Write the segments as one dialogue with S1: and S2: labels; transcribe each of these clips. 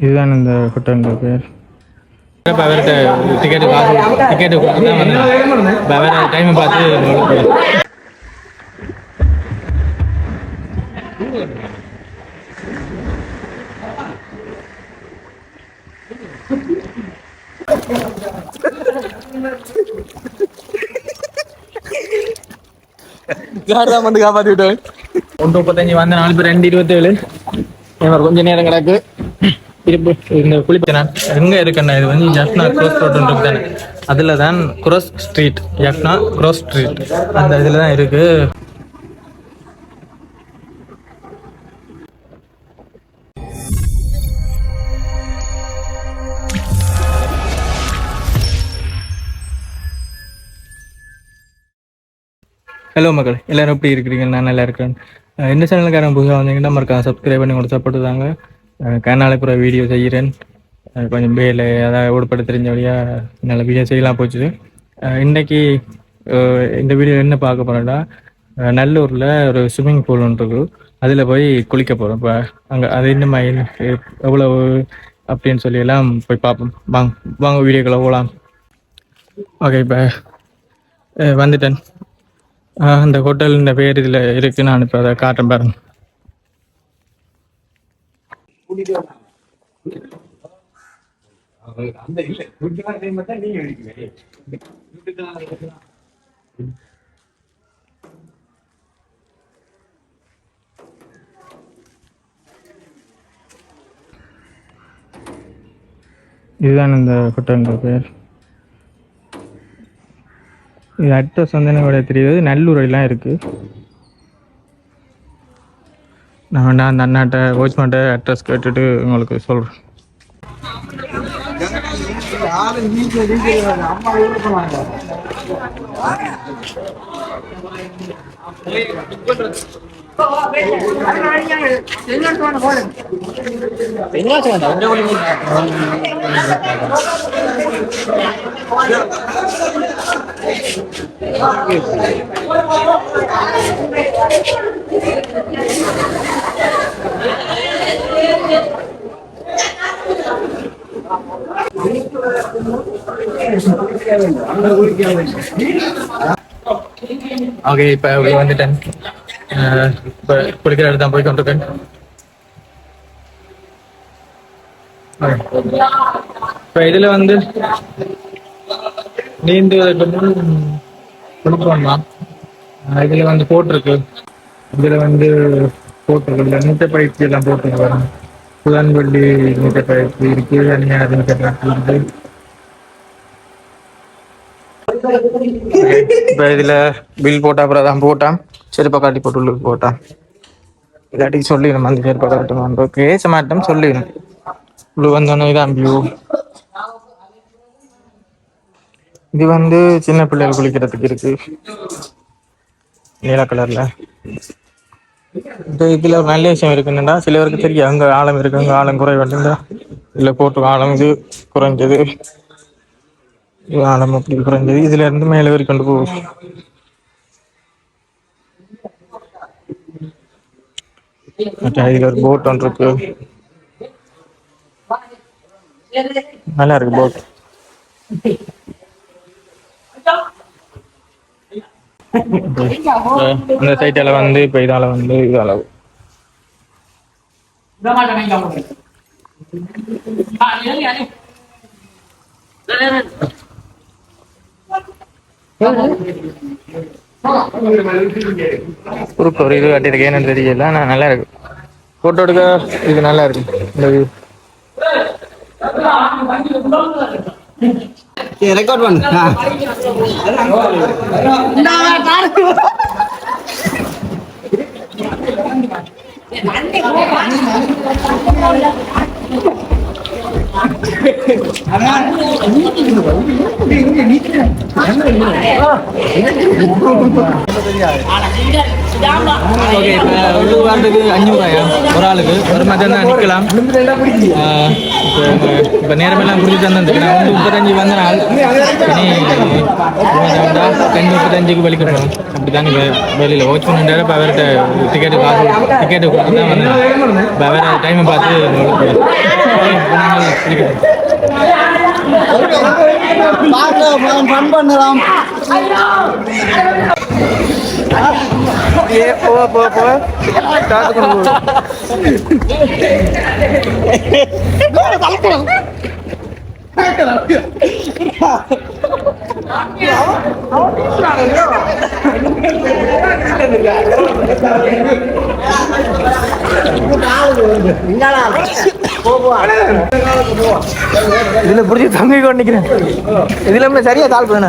S1: இதுதான் இந்த ஹோட்டலோட பேர்
S2: இப்போ அவர்கிட்ட டிக்கெட்டு காசு டிக்கெட்டு கொடுத்து தான் வந்தேன் இப்போ அவர் டைமை பார்த்து உங்களுக்கு
S1: தான் வந்து காப்பாற்றி விட்டேன்
S2: ஒன்று முப்பத்தஞ்சு வந்த நாலு பேர் ரெண்டு இருபத்தேழு இவர் கொஞ்ச நேரம் கிடக்கு திருப்பி இந்த குளிப்பேன் எங்க இருக்குண்ணா இது வந்து ஜப்னா க்ரோஸ் ரோட் இருக்கு தானே. அதில் தான் cross street Jaffna cross street அந்த இதில் தான் இருக்கு. ஹலோ மக்கள் எல்லாரும் எப்படி இருக்கிறீங்க? நான் நல்லா இருக்கேன் இந்த சேனலுக்காரன் புதுசாக வந்தீங்கன்னா மறக்காம சப்ஸ்கிரைப் பண்ணி கொடுத்தா சப்போர்ட் தாங்க கூட வீடியோ செய்கிறேன். கொஞ்சம் வேலை அதாவது ஓடுபட தெரிஞ்ச வழியாக நல்ல வீடியோ செய்யலாம் போச்சு இன்றைக்கி இன்னைக்கு இந்த வீடியோ என்ன பார்க்க போகிறேன்னா நல்லூரில் ஒரு ஸ்விம்மிங் பூல் ஒன்று இருக்கு. அதில் போய் குளிக்க போகிறோம் இப்போ அங்கே அது என்ன மாதிரி எவ்வளவு அப்படின்னு சொல்லி எல்லாம் போய் பார்ப்போம். வாங்க வாங்க வீடியோக்களை போகலாம். ஓகே இப்போ வந்துட்டேன். அந்த ஹோட்டல் இந்த பேர் இதில் இருக்கு நான் இப்போ அதை காட்டுறேன் பாருங்க
S1: இதுதான் இந்த ஹோட்டலோட பேர் இது அட்ரஸ் வந்து எனக்கு விட தெரியுது நல்லூரையெல்லாம் இருக்கு. நான் வேண்டாம் அந்த அண்ணாட்ட கோச்மாட்ட அட்ரஸ் கேட்டுட்டு உங்களுக்கு சொல்கிறேன்
S2: ஓகே இப்ப வந்துட்டேன். ஆஹ் குளிக்கிற இடத்துல தான் போய் கொண்டிருக்கேன் இப்ப இதுல வந்து நீந்துவதற்கு முன் இதில் வந்து போட்டிருக்கு. இதில் வந்து போட்டிருக்கு. இல்லை நீச்ச பயிற்சி எல்லாம் போட்டிருக்கு. பாருங்க புதன்வெள்ளி நீச்ச பயிற்சி இருக்கு. தனியார் நீச்ச பயிற்சி இருக்கு. இப்போ இதில் பில் போட்டா அப்புறம் தான் போட்டான். செருப்பா காட்டி போட்டு உள்ளுக்கு போட்டான். இல்லாட்டி சொல்லிடணும். அந்த செருப்பா காட்டணும். பேச மாட்டோம் சொல்லிடணும். உள்ள வந்தோன்னே இதான் வியூ இது வந்து சின்ன பிள்ளைகள் குளிக்கிறதுக்கு இருக்கு. நீல கலர்ல. இதுல ஒரு நல்ல விஷயம் இருக்குன்னா சில பேருக்கு தெரியும். அங்க ஆழம் இருக்கு. அங்க ஆழம் குறைவா இதுல போட்டு ஆழம் இது குறைஞ்சது. இது ஆழம் அப்படி குறைஞ்சது. இதுல இருந்து மேல வரைக்கும் கொண்டு போகும். இதுல ஒரு போட் ஒன்று இருக்கு. நல்லா இருக்கு போட் இந்த சைட்டால வந்து இப்ப இதால வந்து இது அளவு குறுக்கு ஒரு இது கட்டிருக்கு என்னன்னு தெரியல. ஆனா நல்லா இருக்கு. போட்டோ எடுக்க இது நல்லா இருக்கு. இந்த view.
S3: ரெக்கார்ட் பண்ணு தெரியாது
S2: ஓகே இப்போ உள்ளூர் வாரத்துக்கு அஞ்சூறுவாயா ஒரு ஆளுக்கு. ஒரு மாதிரி தான் நிற்கலாம். இப்போ இப்போ நேரமெல்லாம் குறித்து தந்துருக்கு நான் வந்து முப்பத்தஞ்சு வந்த நாள் ரெண்டு முப்பத்தஞ்சுக்கு வெளிக்கு போகணும் அப்படி தான் இப்போ வெளியில் வாட்ச் பண்ணிட்டாரு இப்போ அவர்கிட்ட டிக்கெட்டு காசு டிக்கெட்டு கொடுத்து தான் வந்தேன். இப்போ அவர் டைமை பார்த்து உங்களுக்கு ஓகே, அப்படியே போக போக போக காத்து கொண்டு இதுல புரிஞ்சு தம்பி கொண்டு இதுல சரியா தாள் பண்ண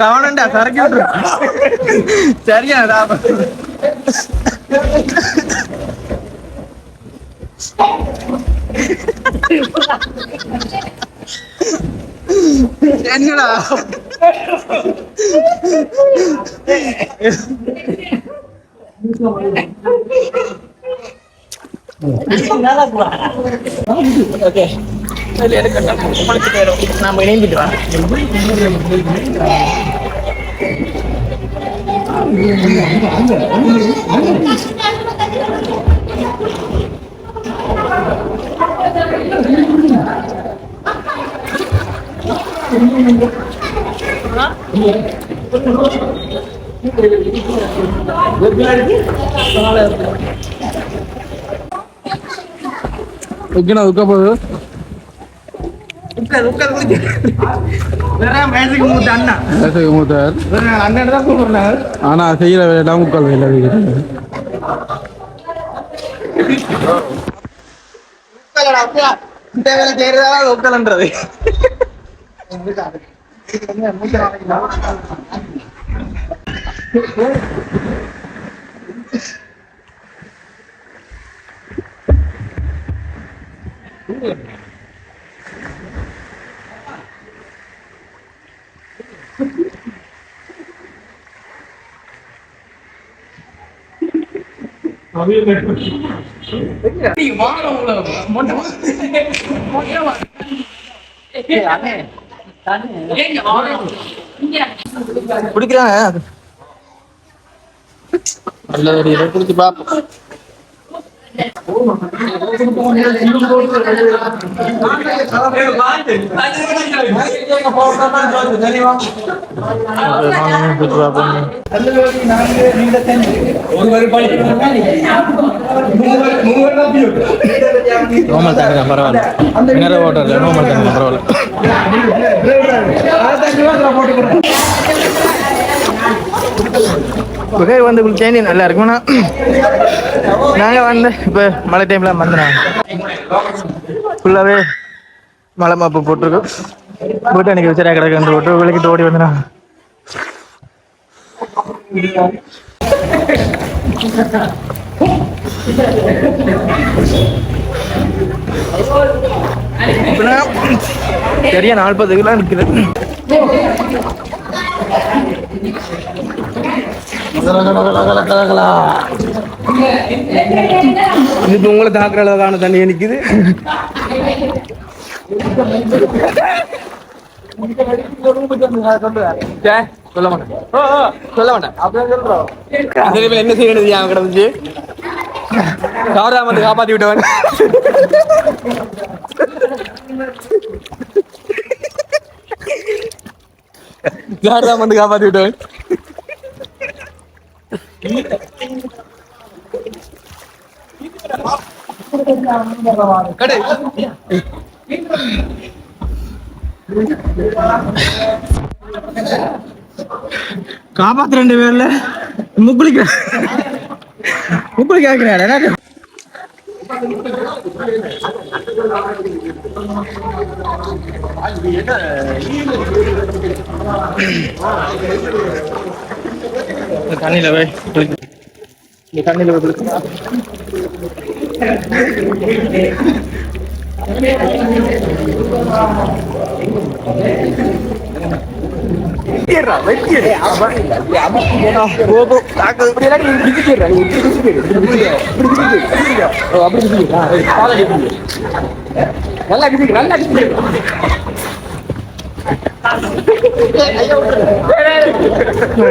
S2: കാണണ്ട സർക്യൂട്ട് ശരിയാണ് ശരിയടാ Okay. விட்டுரு சரியா என்னடா ஓகே நாம இணைந்துட்டு வா
S1: ஓகேண்ணா உட்கா
S2: உட்கார் உட்கார் வேற மேஜிக் மூத்த அண்ணா.
S1: பேசுக மூத்தார்
S2: வேற அண்ணன் தான் கூப்பிடுறாங்க
S1: ஆனா செய்யற வேலையெல்லாம் முக்கால் வேலை
S2: இந்த வேலை செய்யறதா உட்காலன்றது. குடிக்கிறாங்க.
S1: நல்ல குடிச்சு பார்ப்போம் நார்மல் தாங்க பரவாயில்ல. மினரல் வாட்டர் நார்மல் தாங்க பரவாயில்ல
S2: புகை வந்து குளிச்சேன் நல்லா இருக்கும்னா நாங்கள் வந்து இப்போ மழை டைமில் வந்துடுறோம் ஃபுல்லாகவே மழை மாப்பு போட்டிருக்கோம். போட்டு அன்றைக்கி வச்சுரா கிடக்கு வந்து போட்டு விளக்கிட்டு ஓடி வந்துடும் சரியா நாற்பது கிலோ நிற்குது
S1: இது உங்களை தாக்குற அளவுக்கான தண்ணி நிற்குது
S2: சொல்ல மாட்டேன் சொல்ல மாட்டேன் அப்படியே சொல்றோம் என்ன செய்யறது அவன் கிடந்துச்சு கவராம வந்து காப்பாத்தி விட்டவன் கவராம வந்து காப்பாத்தி விட்டவன் காப்பாத்து ரெண்டு பேர்ல. முக்குளிக்க முக்குளிக்க கேட்கிறேன் தண்ணியில போய் குளிக்க. இந்த தண்ணியில போய் குளிக்க.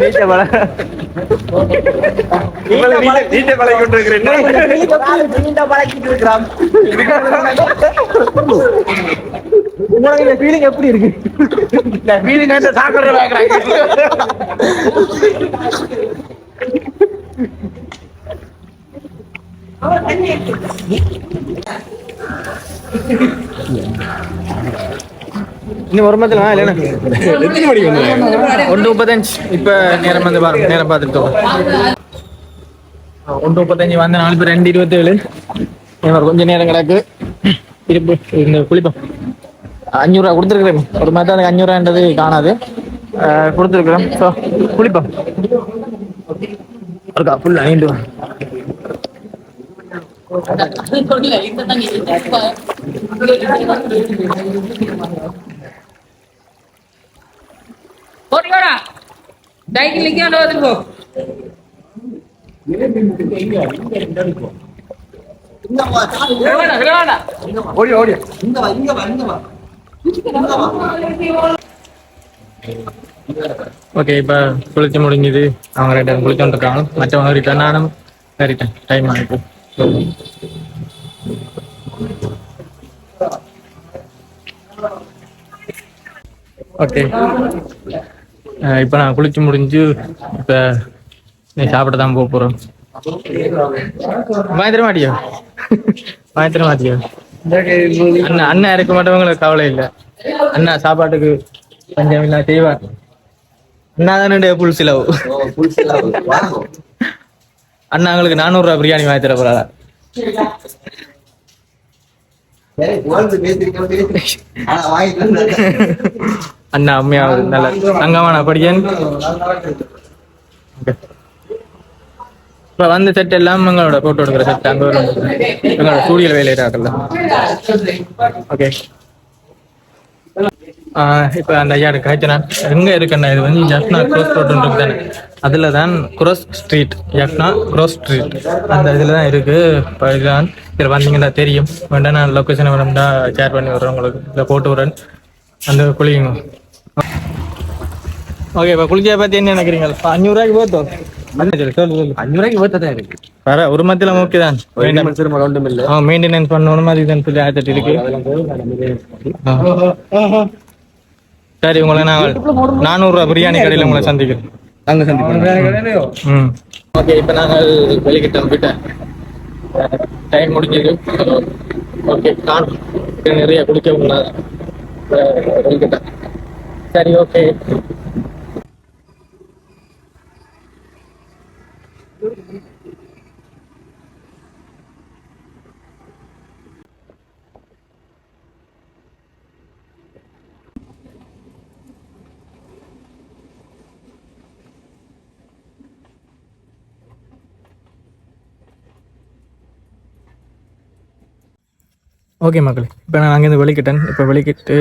S2: நீச்சல் பழ. நீச்சல் பழகி கொண்டிருக்கிறேன் உங்களுக்கு இந்த ஃபீலிங் எப்படி இருக்கு? இந்த ஃபீலிங் வந்து இன்னும் ஒரு மத்தில இல்லைண்ணா. எத்தனை மணிக்கு வந்து ஒன்று முப்பத்தஞ்சு. இப்போ நேரம் வந்து பாருங்க நேரம் பார்த்துட்டோம் ஒன்று முப்பத்தஞ்சு வந்து நாலு பேர் ரெண்டு இருபத்தேழு. கொஞ்சம் நேரம் கிடக்கு. திருப்பி இந்த குளிப்போம் அஞ்சூறுரூவா கொடுத்துருக்குறேன். ஒரு மாதிரி அதுக்கு அஞ்சூறுவான்றது காணாது. கொடுத்துருக்குறோம் ஸோ குளிப்போம் இருக்கா ஃபுல்லாக நீண்டு வா.
S3: போட்டியோடா டைக்கிலிக்கே வந்துருக்கோ.
S2: ஓடி ஓடி ஓகே இப்போ குளிச்சு முடிஞ்சுது. அவங்க ரிட்டர்ன் குளிச்சு வந்துருக்காங்க. மற்றவங்க ரிட்டர்ன் நானும் ரிட்டர்ன் டைம் ஆகிட்டு ஓகே. இப்போ நான் குளிச்சு முடிஞ்சு இப்போ நீ சாப்பிட தான் போக போகிறோம் வாங்கி தர மாட்டியா வாங்கி தர மாட்டியா அண்ணா அண்ணன் இருக்க மாட்டவங்களுக்கு கவலை இல்லை. அண்ணா சாப்பாட்டுக்கு பஞ்சம் இல்லை செய்வார். அண்ணா தானே புல் சிலவு. அண்ணாங்களுக்கு நானூறுரூவா பிரியாணி வாங்கி தர போறாரா? அண்ணா அம்மையாவது நல்ல தங்கமான படியன். இப்ப வந்த செட் எல்லாம் எங்களோட போட்டோ எடுக்கிற செட் அங்க ஒரு எங்களோட ஸ்டூடியோல வேலையிடாக்கல ஓகே. இப்போ அந்த ஐயா காய்ச்சினா எங்க இருக்குன்னா இது வந்து ஜப்னா க்ரோஸ் ரோட் இருக்கு தானே. அதுல தான் cross street Jaffna cross street அந்த இதுல தான் இருக்கு. இப்போ இதில் வந்தீங்கன்னா தெரியும். வேண்டாம் நான் லொக்கேஷனை வேணும்னா ஷேர் பண்ணி விட்றேன் உங்களுக்கு. இதில் போட்டு விட்றேன். அந்த குளிங்க ஓகே இப்போ குளிச்சா பத்தி என்ன நினைக்கிறீங்க? அஞ்சூறுரூவாய்க்கு போத்தோம். ஒரு மத்தியில ஓகே தான் மெயின்டெனன்ஸ் பண்ணணும் மாதிரி தான் சொல்லி ஆயிரத்தி இருக்கு. சரி உங்களை நான் நானூறுரூவா பிரியாணி கடையில் உங்களை சந்திக்கிறேன்.
S4: அங்க சந்திப்போம்.
S2: ஓகே இப்போ நாங்கள் வெளிக்கிட்டோம் போயிட்டேன் டைம் முடிஞ்சது. ஓகே காணும் நிறைய குடிக்க முடியாது வெளிக்கிட்டேன் சரி ஓகே. ஓகே மக்களே இப்போ நான் அங்கேருந்து வெளிக்கிட்டேன். இப்போ வெளிக்கிட்டு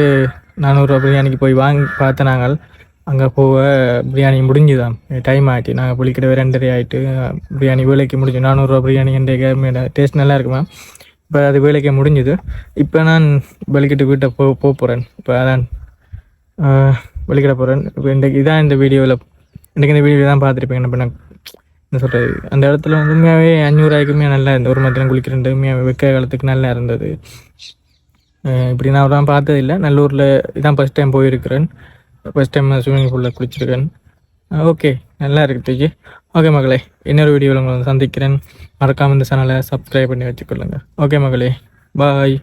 S2: நானூறுரூவா பிரியாணிக்கு போய் வாங்கி பார்த்த நாங்கள். அங்கே போக பிரியாணி முடிஞ்சுதான். டைம் ஆகிட்டு நாங்கள் வெளிக்கிட்டவே ரெண்டரை ஆகிட்டு பிரியாணி வேலைக்கு முடிஞ்சு நானூறுரூவா பிரியாணி என்ற டேஸ்ட் நல்லா இருக்குமா இப்போ அது வேலைக்கு முடிஞ்சுது. இப்போ நான் வெளிக்கிட்டு வீட்டை போ போக போகிறேன் இப்போ அதான் வெளிக்கிட போகிறேன் இப்போ இன்றைக்கு இதான் இந்த வீடியோவில் இன்றைக்கு இந்த வீடியோ தான் பார்த்துருப்பீங்க இப்போ நான் என்ன சொல்கிறது அந்த இடத்துல வந்து உண்மையாகவே அஞ்சூறாயிரக்குமே நல்லா இருந்தது. ஒரு மத்தியம் குளிக்கிறேன் உண்மையாக வெக்க காலத்துக்கு நல்லா இருந்தது. இப்படி நான் தான் பார்த்ததில்லை. நல்லூரில் இதான் ஃபஸ்ட் டைம் போயிருக்கிறேன். ஃபஸ்ட் டைம் ஸ்விம்மிங் பூலில் குளிச்சிருக்கேன். ஓகே நல்லா இருக்குது ஓகே மகளே. இன்னொரு வீடியோவில் உங்களை சந்திக்கிறேன். மறக்காமல் இந்த சேனலை சப்ஸ்கிரைப் பண்ணி வச்சுக்கொள்ளுங்க. ஓகே மகளே. பாய்